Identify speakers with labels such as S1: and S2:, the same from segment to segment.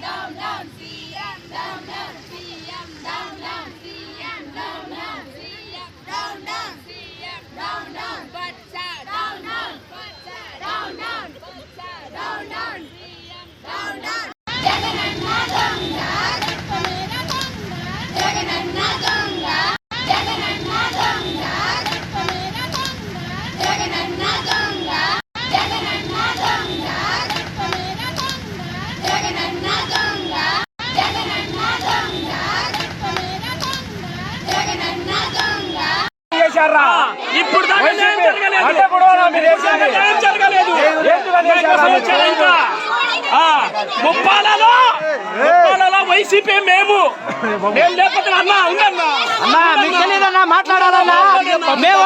S1: down, down, see, down, down.
S2: YCP మేము. లేకపోతే
S3: మీకు తెలియదన్నా మాట్లాడాలన్నా. మేము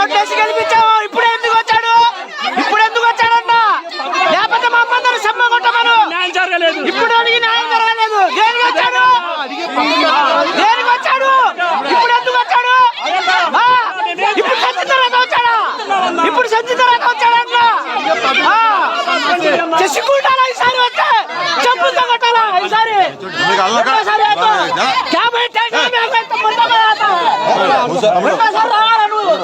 S3: చేసుకుంటారా ఈసారి వస్తే చెప్పుతో కొట్టాలా ఈసారి? ఒక్కసారి యాభై
S2: రావాలా నువ్వు?